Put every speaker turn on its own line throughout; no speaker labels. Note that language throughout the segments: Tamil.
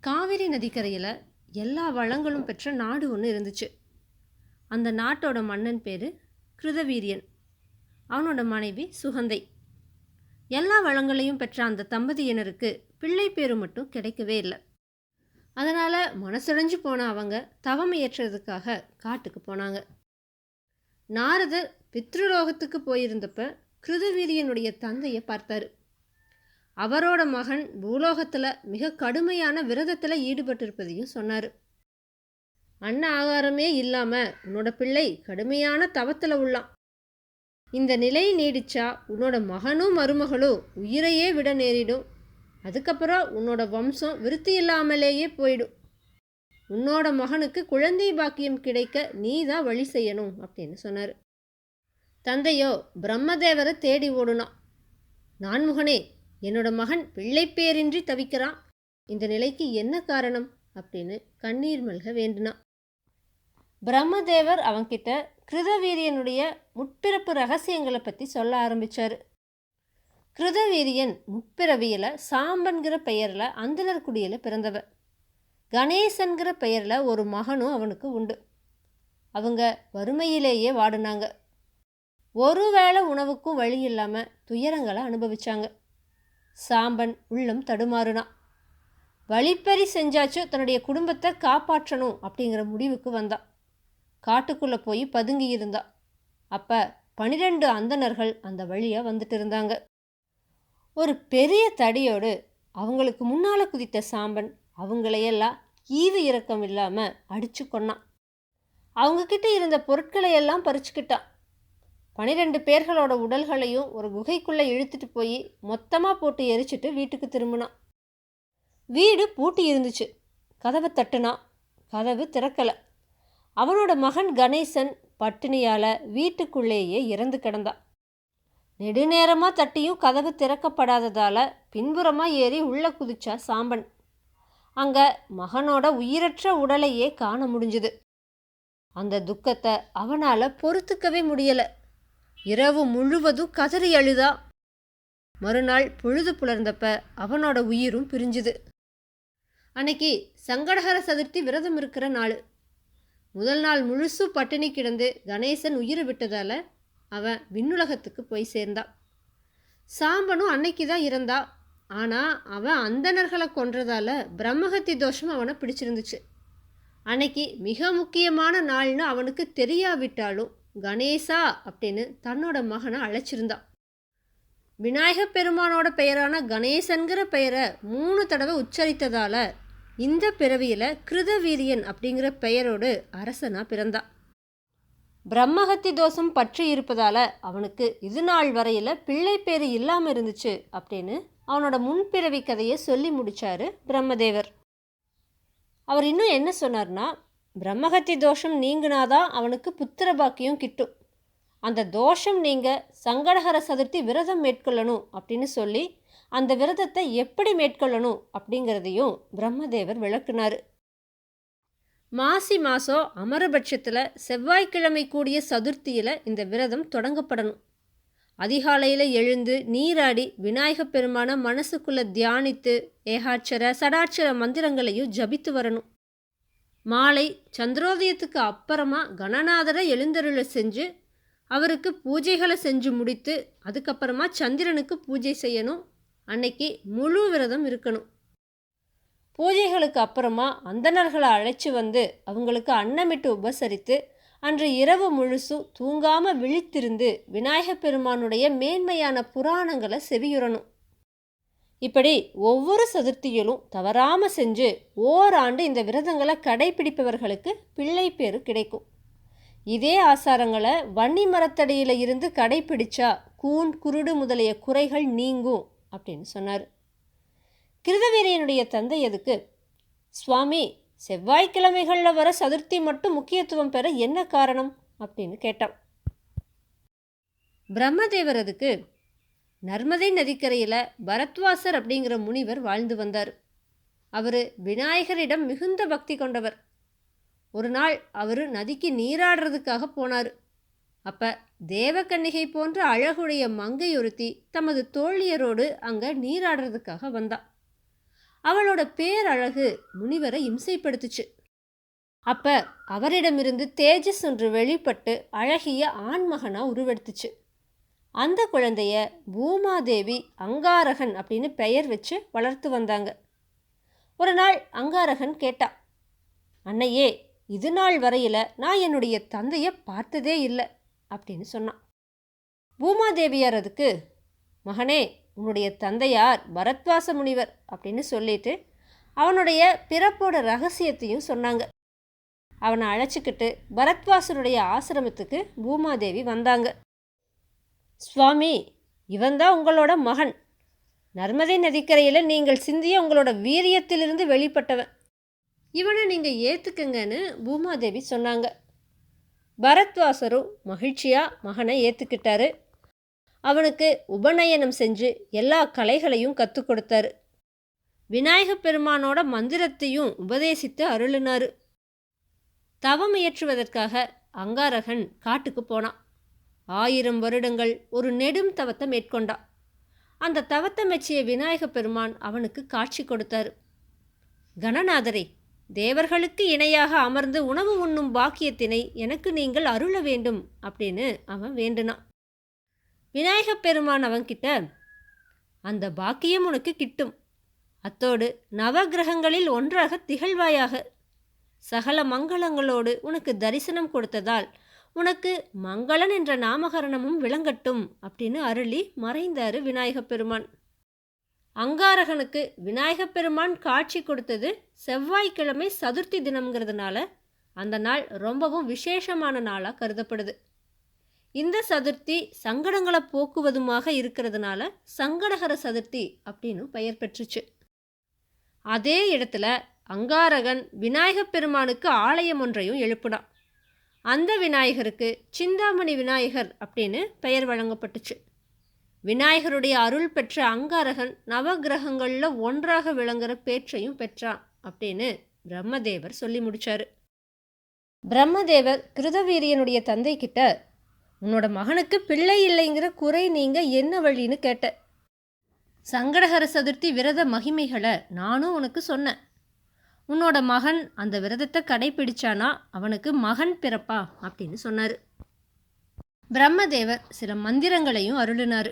காவிரி நதிக்கரையில் எல்லா வளங்களும் பெற்ற நாடு ஒன்று இருந்துச்சு. அந்த நாட்டோட மன்னன் பேர் கிருதவீரியன். அவனோட மனைவி சுகந்தை. எல்லா வளங்களையும் பெற்ற அந்த தம்பதியினருக்கு பிள்ளை பேரு மட்டும் கிடைக்கவே இல்லை. அதனால் மனசடைஞ்சு போன அவங்க தவம் இயற்றுறதுக்காக காட்டுக்கு போனாங்க. நாரதர் பித்ருலோகத்துக்கு போயிருந்தப்ப கிருதவீரியனுடைய தந்தையை பார்த்தாரு. அவரோட மகன் பூலோகத்தில் மிக கடுமையான விரதத்தில் ஈடுபட்டிருப்பதையும் சொன்னார். அன்ன ஆகாரமே இல்லாமல் உன்னோட பிள்ளை கடுமையான தவத்தில் உள்ளான். இந்த நிலை நீடிச்சா உன்னோட மகனும் மருமகளும் உயிரையே விட நேரிடும். அதுக்கப்புறம் உன்னோட வம்சம் விருத்தி இல்லாமலேயே போயிடும். உன்னோட மகனுக்கு குழந்தை பாக்கியம் கிடைக்க நீ தான் வழி செய்யணும் அப்படின்னு சொன்னார். தந்தையோ பிரம்மதேவரை தேடி ஓடுனான். நான்முகனே என்னோட மகன் பிள்ளைப்பேரின்றி தவிக்கிறான். இந்த நிலைக்கு என்ன காரணம்? அப்படின்னு கண்ணீர் மல்க வேண்டுனான். பிரம்மதேவர் அவன்கிட்ட கிருதவீரியனுடைய முற்பிறப்பு ரகசியங்களை பற்றி சொல்ல ஆரம்பித்தார் கிருதவீரியன் முற்பிறவியில் சாம்பன்கிற பெயரில் அந்தனர் குடியில் பிறந்தவ. கணேசன்கிற பெயரில் ஒரு மகனும் அவனுக்கு உண்டு. அவங்க வறுமையிலேயே வாடினாங்க. ஒருவேளை உணவுக்கும் வழி இல்லாமல் துயரங்களை அனுபவிச்சாங்க. சாம்பன் உள்ளம் தடுமாறுனான் வழிப்பறி செஞ்சாச்சும் தன்னுடைய குடும்பத்தை காப்பாற்றணும் அப்படிங்கிற முடிவுக்கு வந்தான் காட்டுக்குள்ளே போய் பதுங்கி இருந்தா. அப்போ பனிரெண்டு அந்தணர்கள் அந்த வழியாக வந்துட்டு இருந்தாங்க. ஒரு பெரிய தடியோடு அவங்களுக்கு முன்னால் குதித்த சாம்பன் அவங்களையெல்லாம் ஈவு இரக்கம் இல்லாமல் அடித்து கொன்னான். அவங்கக்கிட்ட இருந்த பொருட்களை எல்லாம் பறிச்சுக்கிட்டான். பனிரெண்டு பேர்களோட உடல்களையும் ஒரு குகைக்குள்ளே இழுத்துட்டு போய் மொத்தமாக போட்டு எரிச்சிட்டு வீட்டுக்கு திரும்பினான் வீடு பூட்டி இருந்துச்சு. கதவை தட்டுனான் கதவு திறக்கலை. அவனோட மகன் கணேசன் பட்டினியால் வீட்டுக்குள்ளேயே இறந்து கிடந்தான் நெடுநேரமாக தட்டியும் கதவு திறக்கப்படாததால் பின்புறமாக ஏறி உள்ளே குதிச்சா சாம்பன். அங்கே மகனோட உயிரற்ற உடலையே காண முடிஞ்சுது. அந்த துக்கத்தை அவனால் பொறுத்துக்கவே முடியலை. இரவு முழுவதும் கதறி அழுதா? மறுநாள் பொழுது புலர்ந்தப்ப அவனோட உயிரும் பிரிஞ்சுது. அன்னைக்கு சங்கடஹர சதுர்த்தி விரதம் இருக்கிற நாள். முதல் நாள் முழுசு பட்டினி கிடந்து கணேசன் உயிரை விட்டதால் அவன் விண்ணுலகத்துக்கு போய் சேர்ந்தான் சாம்பனும் அன்னைக்கு தான் இருந்தா ஆனால் அவன் அந்தணர்களை கொன்றதால பிரம்மஹத்தி தோஷம் அவனை பிடிச்சிருந்துச்சு. அன்னைக்கு மிக முக்கியமான நாள்னு அவனுக்கு தெரியாவிட்டாலும் கணேசா அப்படின்னு தன்னோட மகனை அழைச்சிருந்தான் விநாயக பெருமானோட பெயரான கணேசன்கிற பெயரை மூணு தடவை உச்சரித்ததால் இந்த பிறவியில் கிருதவீரியன் அப்படிங்கிற பெயரோடு அரசனாக பிறந்தான் பிரம்மஹத்தி தோஷம் பற்றி இருப்பதால் அவனுக்கு இது நாள் வரையில் பிள்ளை பேர் இல்லாமல் இருந்துச்சு அப்படின்னு அவனோட முன்பிறவி கதையை சொல்லி முடித்தார் பிரம்மதேவர். அவர் இன்னும் என்ன சொன்னார்னா பிரம்மஹத்தி தோஷம் நீங்கினாதான் அவனுக்கு புத்திர பாக்கியம் கிட்டும். அந்த தோஷம் நீங்கள் சங்கடஹர சதுர்த்தி விரதம் மேற்கொள்ளணும் அப்படின்னு சொல்லி அந்த விரதத்தை எப்படி மேற்கொள்ளணும் அப்படிங்கிறதையும் பிரம்மதேவர் விளக்குனார். மாசி மாதம் அமரபட்சத்தில் செவ்வாய்க்கிழமை கூடிய சதுர்த்தியில் இந்த விரதம் தொடங்கப்படணும் அதிகாலையில் எழுந்து நீராடி விநாயகப் பெருமான மனசுக்குள்ளே தியானித்து ஏகாட்சர சடாட்சர மந்திரங்களையும் ஜபித்து வரணும். மாலை சந்திரோதயத்துக்கு அப்புறமா கணநாதரை எழுந்தருளை செஞ்சு அவருக்கு பூஜைகளை செஞ்சு முடித்து அதுக்கப்புறமா சந்திரனுக்கு பூஜை செய்யணும். அன்னைக்கு முழு விரதம் இருக்கணும். பூஜைகளுக்கு அப்புறமா அந்தணர்களை அழைச்சி வந்து அவங்களுக்கு அன்னமிட்டு உபசரித்து அன்று இரவு முழுசும் தூங்காமல் விழித்திருந்து விநாயகப் பெருமானுடைய மேன்மையான புராணங்களை செவியுறணும். இப்படி ஒவ்வொரு சதுர்த்தியிலும் தவறாமல் செஞ்சு ஓராண்டு இந்த விரதங்களை கடைபிடிப்பவர்களுக்கு பிள்ளை பேரு கிடைக்கும். இதே ஆசாரங்களை வன்னி மரத்தடியில் இருந்து கடைபிடிச்சா கூன் குருடு முதலிய குறைகள் நீங்கும் அப்படின்னு சொன்னார். கிருதவீரியனுடைய தந்தை எதுக்கு? சுவாமி செவ்வாய்க்கிழமைகளில் வர சதுர்த்தி மட்டும் முக்கியத்துவம் பெற என்ன காரணம்? அப்படின்னு கேட்டான். பிரம்மதேவர் அதுக்கு நர்மதை நதிக்கரையில் பரத்வாசர் அப்படிங்கிற முனிவர் வாழ்ந்து வந்தார். அவர் விநாயகரிடம் மிகுந்த பக்தி கொண்டவர். ஒரு நாள் அவர் நதிக்கு நீராடுறதுக்காக போனார். அப்போ தேவக்கன்னிகை போன்ற அழகுடைய மங்கை ஒருத்தி தமது தோழியரோடு அங்கே நீராடுறதுக்காக வந்தா. அவளோட பேரழகு முனிவரை இம்சைப்படுத்துச்சு. அப்ப அவரிடமிருந்து தேஜஸ் ஒன்று வெளிப்பட்டு அழகிய ஆண்மகனா உருவெடுத்துச்சு. அந்த குழந்தைய பூமாதேவி அங்காரகன் அப்படின்னு பெயர் வச்சு வளர்த்து வந்தாங்க. ஒரு நாள் அங்காரகன் கேட்டா அன்னையே இது நாள் வரையில் நான் என்னுடைய தந்தையை பார்த்ததே இல்லை அப்படின்னு சொன்னான். பூமாதேவியார் அதுக்கு மகனே உன்னுடைய தந்தையார் பரத்வாச முனிவர் அப்படின்னு சொல்லிட்டு அவனுடைய பிறப்போட ரகசியத்தையும் சொன்னாங்க. அவனை அழைச்சிக்கிட்டு பரத்வாசருடைய ஆசிரமத்துக்கு பூமாதேவி வந்தாங்க. சுவாமி இவன்தான் உங்களோட மகன். நர்மதை நதிக்கரையில் நீங்கள் சிந்திய உங்களோட வீரியத்திலிருந்து வெளிப்பட்டவன். இவனை நீங்கள் ஏற்றுக்குங்கன்னு பூமாதேவி சொன்னாங்க. பரத்வாசரும் மகிழ்ச்சியாக மகனை ஏற்றுக்கிட்டாரு அவனுக்கு உபநயனம் செஞ்சு எல்லா கலைகளையும் கற்றுக் கொடுத்தாரு. விநாயகப் பெருமானோட மந்திரத்தையும் உபதேசித்து அருளினார். தவம் இயற்றுவதற்காக அங்காரகன் காட்டுக்கு போனான். ஆயிரம் வருடங்கள் ஒரு நெடும் தவத்தை மேற்கொண்டான் அந்த தவத்தை மெச்சிய விநாயகப் பெருமான் அவனுக்கு காட்சி கொடுத்தார். கணநாதரே தேவர்களுக்கு இணையாக அமர்ந்து உணவு உண்ணும் பாக்கியத்தினை எனக்கு நீங்கள் அருள வேண்டும் அப்படின்னு அவன் வேண்டுனான். விநாயகப் பெருமான் அவன்கிட்ட அந்த பாக்கியம் உனக்கு கிட்டும். அத்தோடு நவகிரகங்களில் ஒன்றாக திகழ்வாயாக. சகல மங்களங்களோடு உனக்கு தரிசனம் கொடுத்ததால் உனக்கு மங்களன் என்ற நாமகரணமும் விளங்கட்டும் அப்படின்னு அருளி மறைந்தாரு விநாயகப் பெருமான். அங்காரகனுக்கு விநாயகப் பெருமான் காட்சி கொடுத்தது செவ்வாய்க்கிழமை சதுர்த்தி தினம்ங்கிறதுனால அந்த நாள் ரொம்பவும் விசேஷமான நாளாக கருதப்படுது. இந்த சதுர்த்தி சங்கடங்களை போக்குவதுமாக இருக்கிறதுனால சங்கடகர சதுர்த்தி அப்படின்னு பெயர் பெற்றுச்சு. அதே இடத்துல அங்காரகன் விநாயகப் பெருமானுக்கு ஆலயம் ஒன்றையும் எழுப்பினான். அந்த விநாயகருக்கு சிந்தாமணி விநாயகர் அப்படின்னு பெயர் வழங்கப்பட்டுச்சு. விநாயகருடைய அருள் பெற்ற அங்காரகன் நவகிரகங்களில் ஒன்றாக விளங்குற பேற்றையும் பெற்றான் அப்படின்னு பிரம்மதேவர் சொல்லி முடித்தார் பிரம்மதேவர் கிருதவீரியனுடைய தந்தை கிட்ட உன்னோட மகனுக்கு பிள்ளை இல்லைங்கிற குறை நீங்க என்ன வழின்னு கேட்ட. சங்கடஹர சதுர்த்தி விரத மகிமைகளை நானும் உனக்கு சொன்னேன். உன்னோட மகன் அந்த விரதத்தை கடைபிடிச்சானா அவனுக்கு மகன் பிறப்பா? அப்படின்னு சொன்னார். பிரம்மதேவர் சில மந்திரங்களையும் அருளினார்.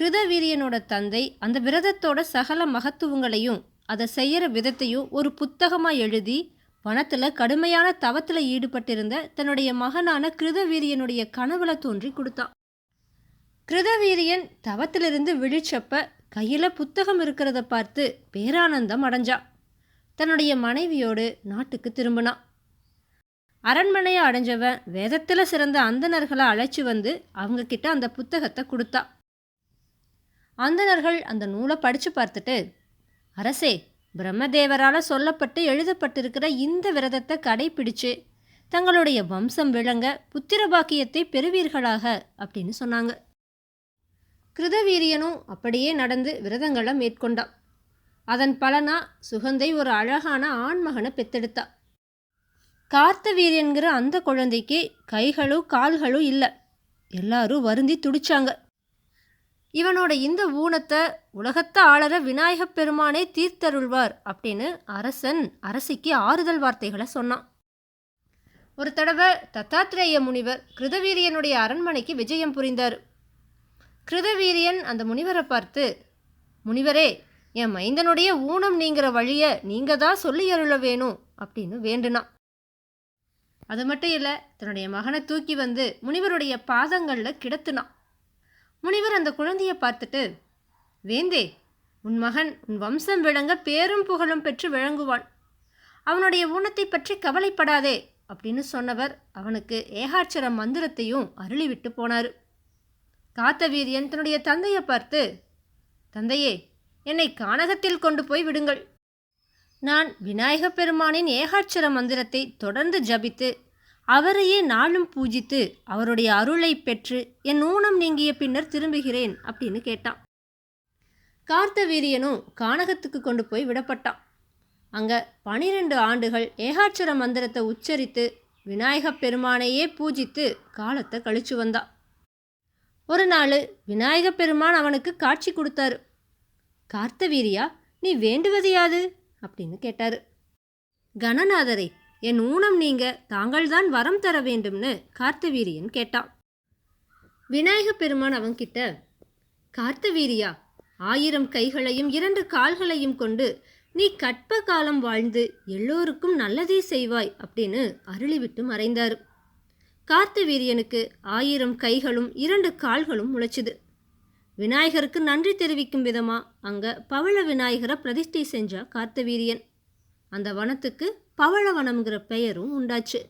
கிருதவீரியனோட தந்தை அந்த விரதத்தோட சகல மகத்துவங்களையும் அதை செய்கிற விதத்தையும் ஒரு புத்தகமாக எழுதி வனத்தில் கடுமையான தவத்தில் ஈடுபட்டிருந்த தன்னுடைய மகனான கிருதவீரியனுடைய கனவுல தோன்றி கொடுத்தான். கிருதவீரியன் தவத்திலிருந்து விழிச்சப்ப கையில் புத்தகம் இருக்கிறத பார்த்து பேரானந்தம் அடைஞ்சான் தன்னுடைய மனைவியோடு நாட்டுக்கு திரும்பினான். அரண்மனையை அடைஞ்சவன் வேதத்தில் சிறந்த அந்தணர்களை அழைச்சி வந்து அவங்க கிட்ட அந்த புத்தகத்தை கொடுத்தா அந்தணர்கள் அந்த நூலை படித்து பார்த்துட்டு அரசே பிரம்மதேவரால் சொல்லப்பட்டு எழுதப்பட்டிருக்கிற இந்த விரதத்தை கடைபிடிச்சு தங்களுடைய வம்சம் விளங்க புத்திர பாக்கியத்தை பெறுவீர்களாக அப்படின்னு சொன்னாங்க. கிருதவீரியனும் அப்படியே நடந்து விரதங்களை மேற்கொண்டான். அதன் பலனா சுகந்தை ஒரு அழகான ஆண்மகனை பெத்தெடுத்தா. கார்த்தவீரியன்கிற அந்த குழந்தைக்கு கைகளும் கால்களும் இல்லை. எல்லாரும் வருந்தி துடிச்சாங்க. இவனோட இந்த ஊனத்தை உலகத்தை ஆளற விநாயகப் பெருமானே தீர்த்தருள்வார் அப்படின்னு அரசன் அரசிக்கு ஆறுதல் வார்த்தைகளை சொன்னான். ஒரு தடவை தத்தாத்திரேய முனிவர் கிருதவீரியனுடைய அரண்மனைக்கு விஜயம் புரிந்தார். கிருதவீரியன் அந்த முனிவரை பார்த்து முனிவரே என் மைந்தனுடைய ஊனம் நீங்கிற வழியை நீங்கள் தான் சொல்லி அருள வேணும் அப்படின்னு வேண்டுனான். அது மட்டும் இல்லை தன்னுடைய மகனை தூக்கி வந்து முனிவருடைய பாதங்களில் கிடத்துனான். முனிவர் அந்த குழந்தையை பார்த்துட்டு வேந்தே உன் மகன் உன் வம்சம் விளங்க பேரும் புகழும் பெற்று விளங்குவான். அவனுடைய ஊனத்தை பற்றி கவலைப்படாதே அப்படின்னு சொன்னவர் அவனுக்கு ஏகாட்சர மந்திரத்தையும் அருளிவிட்டு போனார். காத்தவீரியன் தன்னுடைய தந்தையை பார்த்து தந்தையே என்னை கானகத்தில் கொண்டு போய் விடுங்கள். நான் விநாயகப் பெருமானின் ஏகாட்சர மந்திரத்தை தொடர்ந்து ஜபித்து அவரையே நாளும் பூஜித்து அவருடைய அருளை பெற்று என் ஊனம் நீங்கிய பின்னர் திரும்புகிறேன் அப்படின்னு கேட்டான். கார்த்தவீரியனும் கானகத்துக்கு கொண்டு போய் விடப்பட்டான். அங்க பனிரெண்டு ஆண்டுகள் ஏகாட்சர மந்திரத்தை உச்சரித்து விநாயகப் பெருமானையே பூஜித்து காலத்தை கழிச்சு வந்தான் ஒரு நாள் விநாயகப் பெருமான் அவனுக்கு காட்சி கொடுத்தாரு. கார்த்தவீரியா நீ வேண்டுவது யாது? அப்படின்னு கேட்டாரு. கணநாதரை என் ஊனம் நீங்க தாங்கள்தான் வரம் தர வேண்டும்னு கார்த்தவீரியன் கேட்டான். விநாயக பெருமான் அவன்கிட்ட கார்த்தவீரியா ஆயிரம் கைகளையும் இரண்டு கால்களையும் கொண்டு நீ கற்ப காலம் வாழ்ந்து எல்லோருக்கும் நல்லதே செய்வாய் அப்படின்னு அருளிவிட்டு மறைந்தார். கார்த்தவீரியனுக்கு ஆயிரம் கைகளும் இரண்டு கால்களும் முளைச்சுது. விநாயகருக்கு நன்றி தெரிவிக்கும் விதமா? அங்க பவள விநாயகரை பிரதிஷ்டை செஞ்சா கார்த்தவீரியன். அந்த வனத்துக்கு பவளவனம்ங்கிற பெயரும் உண்டாச்சு.